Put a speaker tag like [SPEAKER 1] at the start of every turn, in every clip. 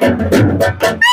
[SPEAKER 1] Thank you.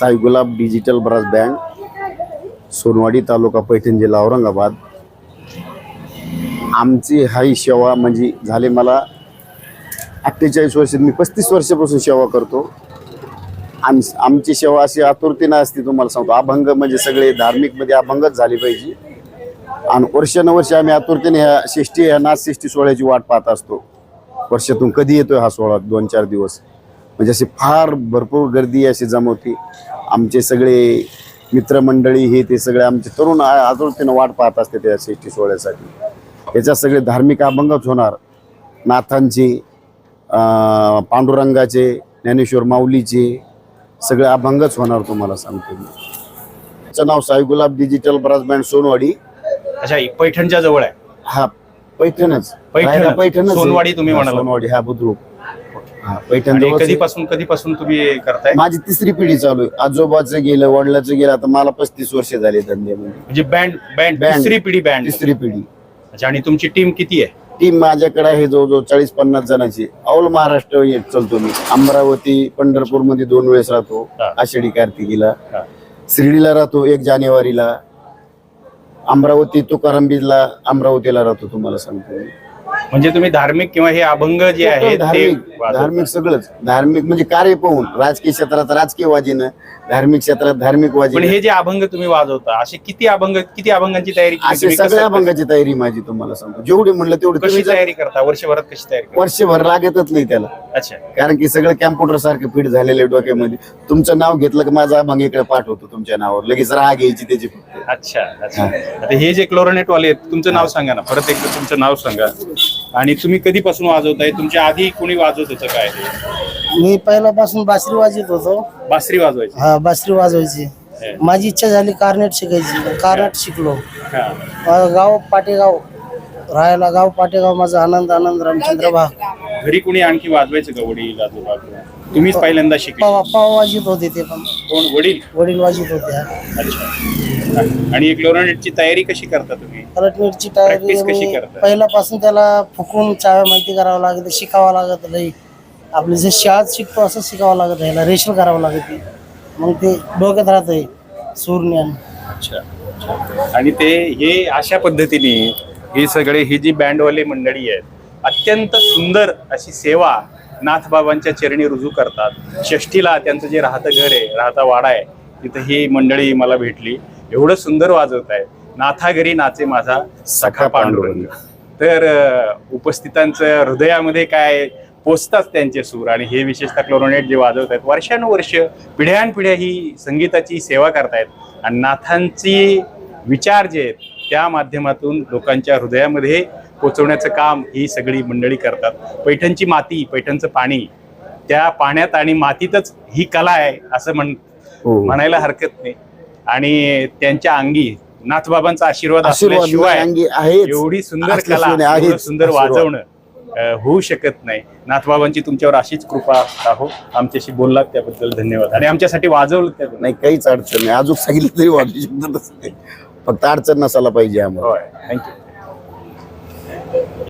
[SPEAKER 1] Sai Gulab digital brass bank Sonwadi taluka Paithan जिल्हा औरंगाबाद. आमची हाई सेवा म्हणजे झाले मला अठ्ठेचाळीस वर्ष मी पस्तीस वर्षापासून सेवा करतो. आम आमची सेवा अशी आतुरतेनं असते तुम्हाला सांगतो. अभंग म्हणजे सगळे धार्मिकमध्ये अभंगच झाले पाहिजे. आणि वर्षानुवर्ष आम्ही आतुरतेने ह्या शिष्टी ह्या नाच शिष्टी सोहळ्याची वाट पाहत असतो. वर्षातून कधी येतोय हा सोहळा? दोन चार दिवस. म्हणजे अशी फार भरपूर गर्दी अशी जमवती. आमचे सगळे मित्रमंडळी हे ते सगळे आमचे तरुण आतुरतेनं वाट पाहत असते त्या शिष्टी सोहळ्यासाठी. याच्यात सगळे धार्मिक अभंगच होणार. नाथांचे पांडुरंगाचे ज्ञानेश्वर माऊलीचे सगळे अभंगच होणार तुम्हाला सांगतो मी. त्याचं नाव Sai Gulab digital brass band Sonwadi.
[SPEAKER 2] अच्छा पैठणच्या जवळ आहे.
[SPEAKER 1] हा पैठणच.
[SPEAKER 2] पैठण.
[SPEAKER 1] आहे.
[SPEAKER 2] सोनवाडी तुम्ही म्हणाला.
[SPEAKER 1] सोनवाडी हा बुद्रुक. पैठण
[SPEAKER 2] आणि
[SPEAKER 1] जवळच आहे.
[SPEAKER 2] कधीपासून कधीपासून तुम्ही करताय
[SPEAKER 1] माझी तिसरी पिढी चालू आहे आजोबाचं गेलं वडिलाचं गेलं आता मला पस्तीस वर्ष झाले धंद्यामध्ये
[SPEAKER 2] म्हणजे बँड बँड
[SPEAKER 1] Band.
[SPEAKER 2] तिसरी पिढी बँड
[SPEAKER 1] तिसरी पिढी
[SPEAKER 2] अच्छा आणि तुमची टीम किती आहे
[SPEAKER 1] टीम माझ्याकडे आहे जवळजवळ चाळीस पन्नास जणांची ऑल महाराष्ट्र येत चालतो मी अमरावती पंढरपूरमध्ये दोन वेळेस राहतो
[SPEAKER 2] हा.
[SPEAKER 1] आषाढी कार्तिकीला
[SPEAKER 2] हा.
[SPEAKER 1] शिर्डीला राहतो एक जानेवारीला अमरावती तुकाराम बीजला अमरावतीला राहतो तुम्हाला सांगतो मी.
[SPEAKER 2] म्हणजे तुम्ही धार्मिक किंवा हे अभंग जे आहेत ते
[SPEAKER 1] धार्मिक.
[SPEAKER 2] वाजवता.
[SPEAKER 1] धार्मिक सगळंच. धार्मिक म्हणजे कार्य पाहून राजकीय क्षेत्रात राजकीय वाजीनं धार्मिक क्षेत्रात धार्मिक
[SPEAKER 2] पण
[SPEAKER 1] वाजी
[SPEAKER 2] हे जे अभंग तुम्ही वाजवता असे किती अभंग किती अभंगांची तयारी केली तुम्ही?
[SPEAKER 1] सगळ्या अभंगाची तयारी माझी तुम्हाला सांगतो. जेवढी म्हणलं तेवढी
[SPEAKER 2] कशी
[SPEAKER 1] तुम्ही जर
[SPEAKER 2] तयारी करता? वर्षभरात कशी तयारी करता?
[SPEAKER 1] वर्षभर लागतच नाही त्याला.
[SPEAKER 2] अच्छा.
[SPEAKER 1] कारण की सगळं कॅम्प्युटर सारखं फिट झालेलं आहे डोक्यामध्ये. तुमचं नाव घेतलं की माझा अभंग इकडे पाठवतो तुमच्या नावावर. लगेच राग यायची त्याची फक्त.
[SPEAKER 2] अच्छा अच्छा. आता हे जे क्लोरोनेट वाले आहेत तुमचं नाव सांगा ना. परत एकदा तुमचं नाव सांगा. आणि तुम्ही कधीपासून वाजवताय? तुमच्या आधी कोणी वाजवत होतं काय?
[SPEAKER 3] मी पहिल्यापासून बासरी वाजवत होतो.
[SPEAKER 2] बासरी वाजवायची.
[SPEAKER 3] हा बासरी वाजवायची. माझी इच्छा झाली कार्नेट शिकायची. कार्नेट शिकलो.
[SPEAKER 2] हा.
[SPEAKER 3] गाव पाटेगाव. राहायला गाव पाटेगाव माझा आनंद आनंद रामचंद्र भाग.
[SPEAKER 2] घरी कोणी आणखी वाजवायचं का वडील आजोबा किंवा? तुम्हीच पहिल्यांदा शिकले.
[SPEAKER 3] पाव पाव वाजत होते ते पण.
[SPEAKER 2] कोण? वडील?
[SPEAKER 3] वडील वाजत होते
[SPEAKER 2] अच्छा. आणि एक क्लोरोनेटची तयारी कशी करता तुम्ही?
[SPEAKER 3] कार्नेटची
[SPEAKER 2] Practice कशी करता?
[SPEAKER 3] पहिल्यापासून त्याला फुकून चाव्या माहिती करावं लागत शिकावं लागत लई. आपले जे शाळेत शिकतो असं शिकावं लागत ह्याला रेशल करावं लागत मग ते डोक्यात राहतंय सूर्ज्ञान
[SPEAKER 2] अच्छा अच्छा. आणि ते हे अशा पद्धतीने हे सगळे ही जी बँडवाले मंडळी आहेत अत्यंत सुंदर अशी सेवा नाथबाबांच्या चरणी रुजू करतात. षष्ठीला त्यांचं जे राहतं घर आहे राहता वाडा आहे तिथं ही मंडळी मला भेटली. एवढं सुंदर वाजवत आहे. नाथा घरी नाचे माझा सखा पांडुरंग. तर उपस्थितांचं हृदयामध्ये काय पोचतात त्यांचे सूर आणि हे विशेषतः क्लोरोनेट जे वाजवत आहेत वर्षानुवर्ष पिढ्यानपिढ्या ही संगीताची सेवा करतायत. आणि नाथांची विचार जे आहेत त्या माध्यमातून लोकांच्या हृदयामध्ये पोचवण्याचं काम ही सगळी मंडळी करतात. पैठणची माती पैठणचं पाणी त्या पाण्यात आणि मातीतच ही कला आहे असं म्हण
[SPEAKER 1] हो.
[SPEAKER 2] म्हणायला हरकत नाही. आणि त्यांच्या अंगी नाथबाबांचा आशीर्वाद असल्याशिवाय. एवढी सुंदर कला एवढं सुंदर. वाजवणं होऊ शकत नाही. नाथबाबांची तुमच्यावर अशीच कृपा राहो आमच्याशी बोललात त्याबद्दल धन्यवाद. आणि आमच्यासाठी वाजवलं त्याबद्दल.
[SPEAKER 1] नाही काहीच अडचण नाही. अजून सांगितलं तरी वाटू शकत फक्त अडचण नसायला पाहिजे आम्हाला.
[SPEAKER 2] थँक्यू